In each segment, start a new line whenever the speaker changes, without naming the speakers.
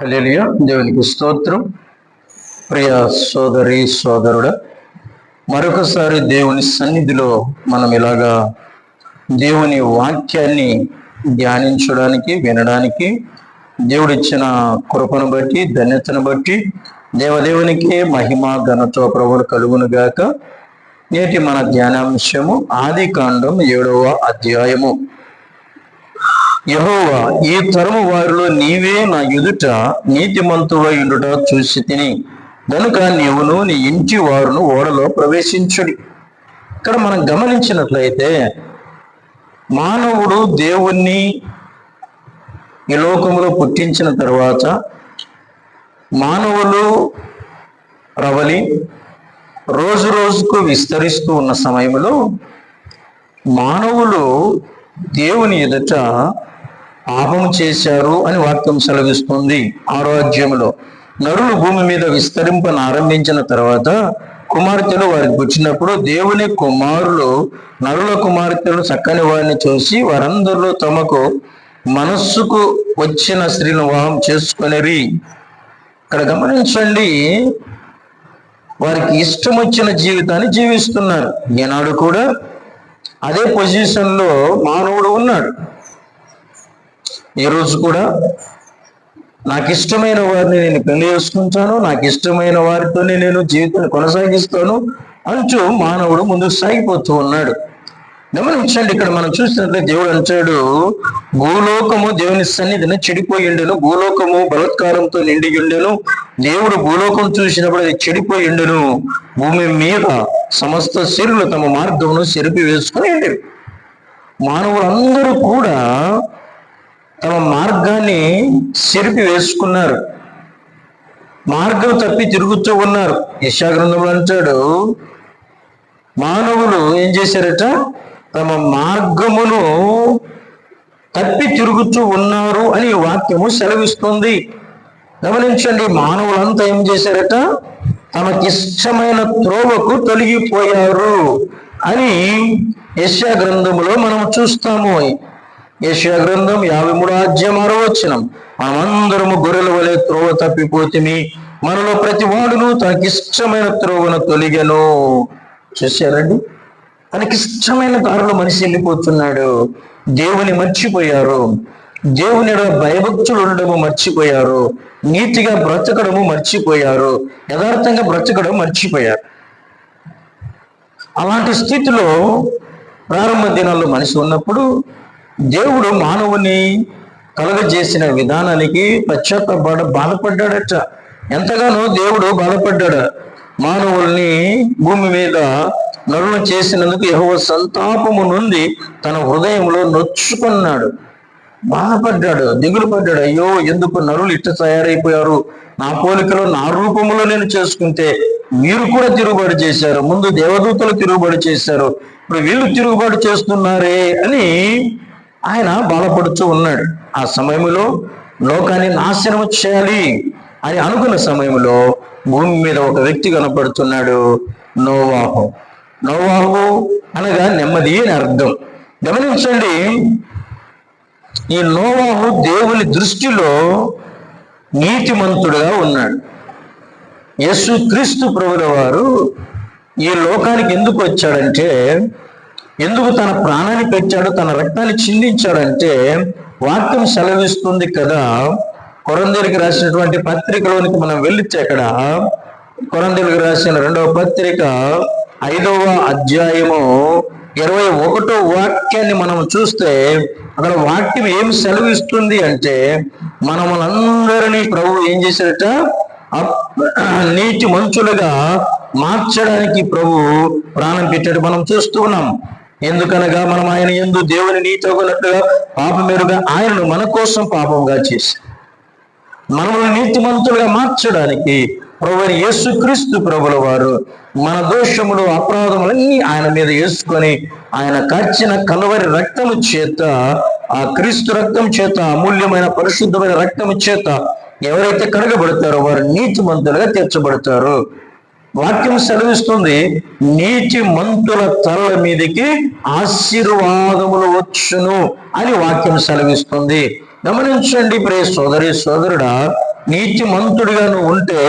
దేవునికి స్తోత్రం. ప్రియ సోదరి సోదరుడ మరొకసారి దేవుని సన్నిధిలో మనం ఇలాగా దేవుని వాక్యాన్ని ధ్యానించడానికి వినడానికి దేవుడిచ్చిన కృపను బట్టి ధన్యతను బట్టి దేవదేవునికి మహిమ ఘనతో ప్రభులు కలుగును గాక. నేటి మన ధ్యానాంశము ఆది కాండం ఏడవ అధ్యాయము. యహోవా ఈ తరము వారిలో నీవే నా ఎదుట నీతిమంతుడై ఉండుట చూసి తిని. గనుక నీవును నీ ఇంటి వారును ఓడలో ప్రవేశించుడి. ఇక్కడ మనం గమనించినట్లయితే మానవుడు దేవుణ్ణి ఈ లోకంలో పుట్టించిన తర్వాత మానవులు రవలి రోజు రోజుకు విస్తరిస్తూ ఉన్న సమయంలో మానవులు దేవుని ఎదుట పాపము చేశారు అని వాక్యం సెలవిస్తుంది ఆరోగ్యంలో నరులు భూమి మీద విస్తరింపను ఆరంభించిన తర్వాత కుమార్తెలు వారికి వచ్చినప్పుడు దేవుని కుమారులు నరుల కుమార్తెలు చక్కని వారిని చూసి వారందరిలో తమకు మనస్సుకు వచ్చిన స్త్రీని వివాహం చేసుకునేరి. ఇక్కడ గమనించండి వారికి ఇష్టం వచ్చిన జీవితాన్ని జీవిస్తున్నారు. ఈనాడు కూడా అదే పొజిషన్లో మానవుడు ఉన్నాడు. ఈరోజు కూడా నాకు ఇష్టమైన వారిని నేను పెళ్ళి చేసుకుంటాను నాకు ఇష్టమైన వారితోనే నేను జీవితాన్ని కొనసాగిస్తాను అంటూ మానవుడు ముందుకు సాగిపోతూ ఉన్నాడు. గమనించండి ఇక్కడ మనం చూసినట్లయితే దేవుడు అంటాడు భూలోకము దేవుని సన్నిధిని చెడిపోయి ఉండెను భూలోకము బలత్కారంతో నిండి ఉండెను దేవుడు భూలోకం చూసినప్పుడు అది చెడిపోయి ఉండెను భూమి మీద సమస్త శరీరులు తమ మార్గమును చెరిపి వేసుకుని ఉండేవి మానవులందరూ కూడా తమ మార్గాన్ని చెరిపి వేసుకున్నారు. మార్గం తప్పి తిరుగుతూ ఉన్నారు. యశాగ్రంథంలో అంటాడు మానవులు ఏం చేశారట? తమ మార్గమును తప్పి తిరుగుతూ ఉన్నారు అని వాక్యము సెలవిస్తుంది. గమనించండి మానవులంతా ఏం చేశారట? తమకిష్టమైన త్రోవకు తొలగిపోయారు అని యశా గ్రంథములో మనం చూస్తాము. యశా గ్రంథం యాభై మూడు అధ్యాయం అరవచనం మనమందరము గొర్రెల వలె త్రోవ తప్పిపోతిమి. మనలో ప్రతి వాడును తనకిష్టమైన త్రోవను తొలిగను. చూశారండి తనకిష్టమైన దారిలో మనిషి వెళ్ళిపోతున్నాడు. దేవుని మర్చిపోయారు. దేవుని భయభక్తులు ఉండడము మర్చిపోయారు. నీతిగా బ్రతకడము మర్చిపోయారు. యథార్థంగా బ్రతకడం మర్చిపోయారు. అలాంటి స్థితిలో ప్రారంభ దినాల్లో మనిషి ఉన్నప్పుడు దేవుడు మానవుని కలగజేసిన విధానానికి పశ్చాత్తపడ బాధపడ్డాడట. ఎంతగానో దేవుడు బాధపడ్డాడు. మానవుల్ని భూమి మీద నరుణ చేసినందుకు యహోవ సంతాపము నుండి తన హృదయంలో నొచ్చుకున్నాడు. బాధపడ్డాడు దిగులు పడ్డాడు. అయ్యో ఎందుకు నరులు ఇట్ట తయారైపోయారు? నా పోలికలో నా రూపంలో నేను చేసుకుంటే మీరు కూడా తిరుగుబాటు చేశారు. ముందు దేవదూతలు తిరుగుబాటు చేశారు. ఇప్పుడు వీళ్ళు తిరుగుబాటు చేస్తున్నారే అని ఆయన బాధపడుతూ ఉన్నాడు. ఆ సమయంలో లోకాన్ని నాశనం చేయాలి అని అనుకున్న సమయంలో భూమి మీద ఒక వ్యక్తి కనపడుతున్నాడు నోవాహు. నోవాహు అనగా నెమ్మది అని అర్థం. గమనించండి ఈ నోవాహు దేవుని దృష్టిలో నీతిమంతుడుగా ఉన్నాడు. యేసు క్రీస్తు ప్రభుల వారు ఈ లోకానికి ఎందుకు వచ్చాడంటే ఎందుకు తన ప్రాణాన్ని పెట్టాడు తన రక్తాన్ని చిందించాడంటే వాక్యం సెలవిస్తుంది కదా. కొరందేలికి రాసినటువంటి పత్రికలోనికి మనం వెళ్ళితే అక్కడ. కొరందేలికి రాసిన రెండవ పత్రిక ఐదవ అధ్యాయము ఇరవై ఒకటో వాక్యాన్ని మనం చూస్తే అక్కడ వాక్యం ఏం సెలవిస్తుంది అంటే మనములందరినీ ప్రభు ఏం చేశాడట? నీటి మంచులుగా మార్చడానికి ప్రభు ప్రాణం పెట్టాడు. మనం చూస్తూ ఉన్నాం. ఎందుకనగా మనం ఆయన ఎందు దేవుని నీతో ఒకనట్టుగా పాపమేరుగా ఆయనను మన కోసం పాపంగా చేసి మనల్ని నీతిమంతులుగా మార్చడానికి ప్రభు యేసుక్రీస్తు ప్రభుల వారు మన దోషములు అపరాధములన్నీ ఆయన మీద వేసుకొని ఆయన కచ్చిన కలవరి రక్తము చేత ఆ క్రీస్తు రక్తం చేత అమూల్యమైన పరిశుద్ధమైన రక్తము చేత ఎవరైతే కడగబడతారో వారు నీతిమంతులుగా తీర్చబడతారు. వాక్యం సెలవిస్తుంది నీటి మంతుల తలల మీదకి ఆశీర్వాదములు వచ్చును అని వాక్యం సెలవిస్తుంది. గమనించండి ప్రే సోదరి సోదరుడా నీతిమంతుడిగా నువ్వు ఉంటే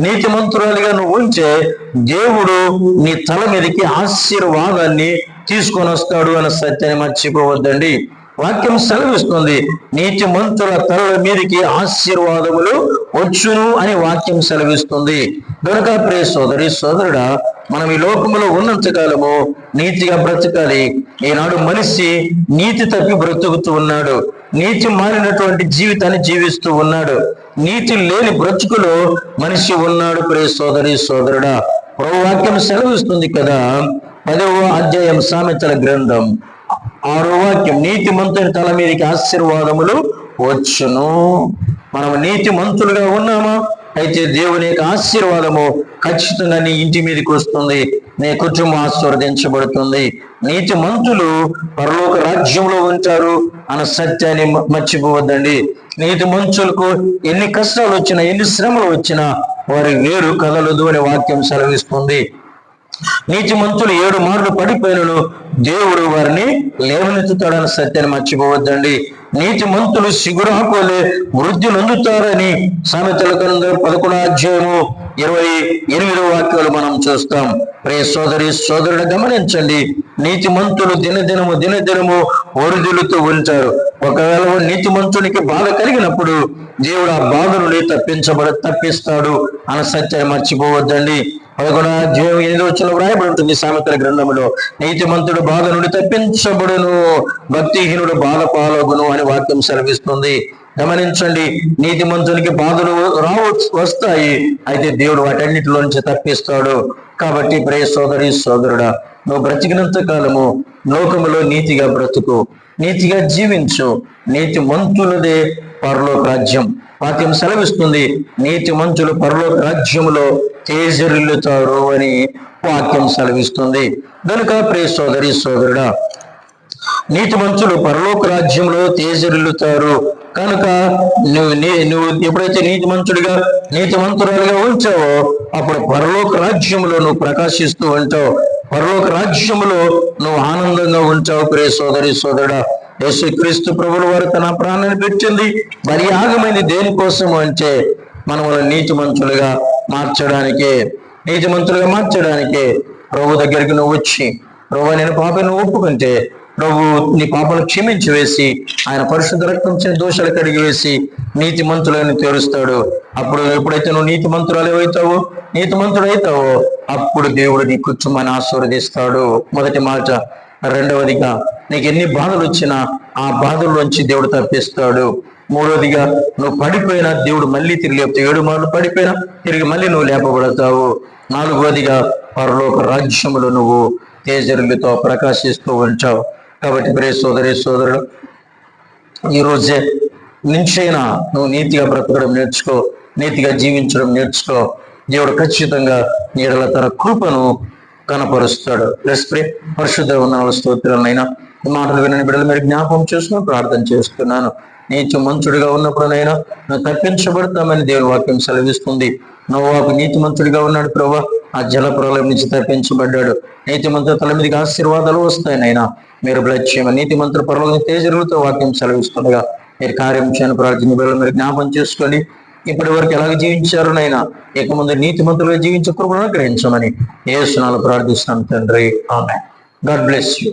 నీతిమంతురాలిగా నువ్వు ఉంటే దేవుడు నీ తల మీదకి ఆశీర్వాదాన్ని తీసుకొని వస్తాడు అన్న సత్యాన్ని మర్చిపోవద్దండి. వాక్యం సెలవిస్తుంది. నీతిమంతుల తలల మీదకి ఆశీర్వాదములు వచ్చును అని వాక్యం సెలవిస్తుంది. కనుక ప్రియ సోదరి సోదరుడా మనం ఈ లోకంలో ఉన్నంత కాలము నీతిగా బ్రతకాలి. ఈనాడు మనిషి నీతి తప్పి బ్రతుకుతూ ఉన్నాడు. నీతి మారినటువంటి జీవితాన్ని జీవిస్తూ ఉన్నాడు. నీతి లేని బ్రతుకులో మనిషి ఉన్నాడు ప్రియ సోదరి సోదరుడా. ప్రభు వాక్యం సెలవిస్తుంది కదా. పదవ అధ్యాయం సామెతల గ్రంథం. ఆరో వాక్యం నీతి మంతుని తల మీదకి ఆశీర్వాదములు వచ్చును. మనం నీతి మంతులుగా ఉన్నామా? అయితే దేవుని యొక్క ఆశీర్వాదము ఖచ్చితంగా నీ ఇంటి మీదకి వస్తుంది. నీ కుటుంబం ఆశీర్వదించబడుతుంది. నీతి మంతులు పరలోక రాజ్యంలో ఉంటారు అన్న సత్యాన్ని మర్చిపోవద్దండి. నీతి మంచులకు ఎన్ని కష్టాలు వచ్చినా ఎన్ని శ్రమలు వచ్చినా వారి వేరు కదలదు అనే వాక్యం సెలవిస్తుంది. నీతిమంతులు ఏడు మార్లు పడిపోయినను. దేవుడు వారిని లేవనెత్తుతాడని సత్యాన్ని మర్చిపోవద్దండి. నీతిమంతులు సిగురాకోలే వృద్ధి నొందుతారని సామెతల గ్రంథం పదకొండు అధ్యాయము ఇరవై ఎనిమిదో వాక్యాలు మనం చూస్తాం. ప్రే సోదరి సోదరుడు గమనించండి. నీతిమంతులు దినదినము దినదినము ఒరిదిలుతూ ఉంటారు. ఒకవేళ నీతి నీతిమంతునికి బాధ కలిగినప్పుడు దేవుడు ఆ బాధ నుండి తప్పించబడ తప్పిస్తాడు అన్న సత్యాన్ని మర్చిపోవద్దండి. పదకొండు అధ్యాయం ఎనిమిది వచ్చిన వ్రాయబడి ఉంటుంది సామెతల గ్రంథములో. నీతిమంతుడు బాధ నుండి తప్పించబడును భక్తిహీనుడు బాధ పాలగును అని వాక్యం సెలవిస్తుంది. గమనించండి నీతిమంతునికి బాధలు రావు వస్తాయి. అయితే దేవుడు వాటన్నిటిలో నుంచి తప్పిస్తాడు. కాబట్టి ప్రే సోదరి సోదరుడా నువ్వు బ్రతికినంత కాలము లోకములో నీతిగా బ్రతుకు నీతిగా జీవించు. నీతి మంతులదే పరలోక రాజ్యం. వాక్యం సెలవిస్తుంది నీతి మంతులు పరలోక రాజ్యములో తేజరిల్లుతారు అని వాక్యం సెలవిస్తుంది. గనుక ప్రే సోదరి సోదరుడా నీతి మంచులు పరలోక రాజ్యంలో తేజరిల్లుతారు కనుక నువ్వు నువ్వు ఎప్పుడైతే నీతి మంచుడిగా నీతి మంతురాలుగా ఉంచావో అప్పుడు పరలోక రాజ్యంలో నువ్వు ప్రకాశిస్తూ ఉంటావు. పరలోక రాజ్యంలో నువ్వు ఆనందంగా ఉంచావు ప్రియ సోదరి సోదరుడా. యేసుక్రీస్తు ప్రభుల వారు తన ప్రాణాన్ని పెట్టింది. మరి యాగమైంది దేనికోసం అంటే మనము నీతి మంచులుగా మార్చడానికి నీతి మార్చడానికి మార్చడానికే ప్రభు దగ్గరికి నువ్వు వచ్చి ప్రభు నేను పాపను ఒప్పుకుంటే ప్రభు నీ పాపను క్షమించి వేసి ఆయన పరిశుద్ధ రక్తం దోషాలు కడిగి వేసి నీతి మంతులని తెరుస్తాడు. అప్పుడు ఎప్పుడైతే నువ్వు నీతి మంతురాలు అవుతావో నీతి మంతుడు అవుతావో అప్పుడు దేవుడు నీ కుటుంబాన్ని ఆశీర్వదిస్తాడు. మొదటి మాట రెండవదిగా నీకు ఎన్ని బాధలు వచ్చినా ఆ బాధల్లోంచి దేవుడు తప్పిస్తాడు. మూడవదిగా నువ్వు పడిపోయినా దేవుడు మళ్ళీ తిరిగి లేపుతావు ఏడు మార్లు పడిపోయినా తిరిగి మళ్ళీ నువ్వు లేపబడతావు. నాలుగవదిగా పరలోక రాజ్యములో నువ్వు తేజరులతో ప్రకాశిస్తూ ఉంటావు కాబట్టి ప్రే సోదరి సోదరుడు ఈ రోజే నుంచైనా నువ్వు నీతిగా బ్రతకడం నేర్చుకో నీతిగా జీవించడం నేర్చుకో. దేవుడు ఖచ్చితంగా నీడల తన కృపను కనపరుస్తాడు. లెస్ ప్రే పరిశుద్ధ ఉన్న స్తోత్రాలైనా మాటలు వినని బిడ్డలు మీరు జ్ఞాపకం చేసుకుని ప్రార్థన చేస్తున్నాను. నీతి మంచుడిగా ఉన్నప్పుడునైనా నువ్వు తప్పించబడతామని దేవుని వాక్యం సెలవిస్తుంది. నోవాకు నీతి మంతుడిగా ఉన్నాడు ప్రభా. ఆ జల ప్రళయం నుంచి తప్పించబడ్డాడు. నీతి మంత్రుల తల మీదకి ఆశీర్వాదాలు వస్తాయి నైనా. మీరు బ్లచ్చేమ నీతి మంత్రు పర్వాలని తేజరులతో వాక్యం సెలవిస్తుండగా మీరు కార్యం చేయని ప్రార్థన బిడ్డలు మీరు జ్ఞాపం చేసుకోండి ఇప్పటి వరకు ఎలాగ జీవించారు నైనా? ఇక ముందు నీతి మంత్రులుగా జీవించకూడదు గ్రహించమని ఏ సునాలు ప్రార్థిస్తాను తండ్రి. ఆమె గాడ్ బ్లెస్ యూ.